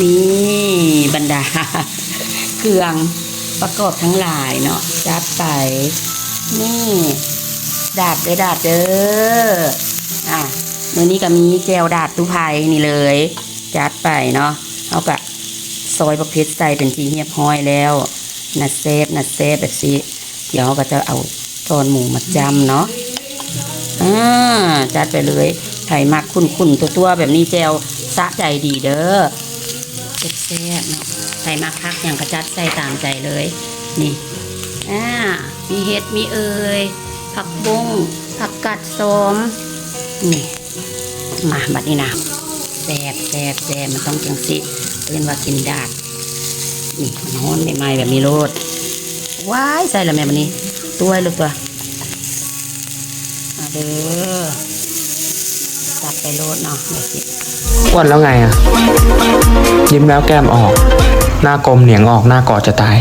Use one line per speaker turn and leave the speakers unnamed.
นี่บรรดาเครื่องประกอบทั้งหลายเนาะจัดไป นี่ดาดเด้อดาดเด้ออะเมื่อนี้ก็มีแจวดาดตู้ไผ่นี่เลย จัดไปเนาะเอากะซอยประเภทใส่เป็นทีเรียบร้อยแล้วนัดเซฟนัดเซฟแบบนี้เดี๋ยวก็จะเอาตอนหมูมาจำเนาะอ่าจัดไปเลยไผ่มักคุ้นๆตัวตัวๆแบบนี้แจวสะใจดีเด้อ แซ่บๆเนาะไผ่มักพักอย่างกระจัดใส่ตามใจเลย นี่อ่ามีเห็ดมีเอยผักบุ้งผักกัดสมนี่มาบัดนี้นะแซ่บแซ่บแซ่บมันต้องจังสิเรียนว่ากินดาดนี่มันฮ้อนใหม่ๆแบบนี้โลดว้ายใส่ละแม่บันนี้ตัวลูกตัวมาเด้อจับไปโลดเนาะเดี๋ยวสิ
อ้วนแล้วไงอะยิ้มแล้วแก้มออก หน้ากลมเหนียงออกหน้ากอดจะตาย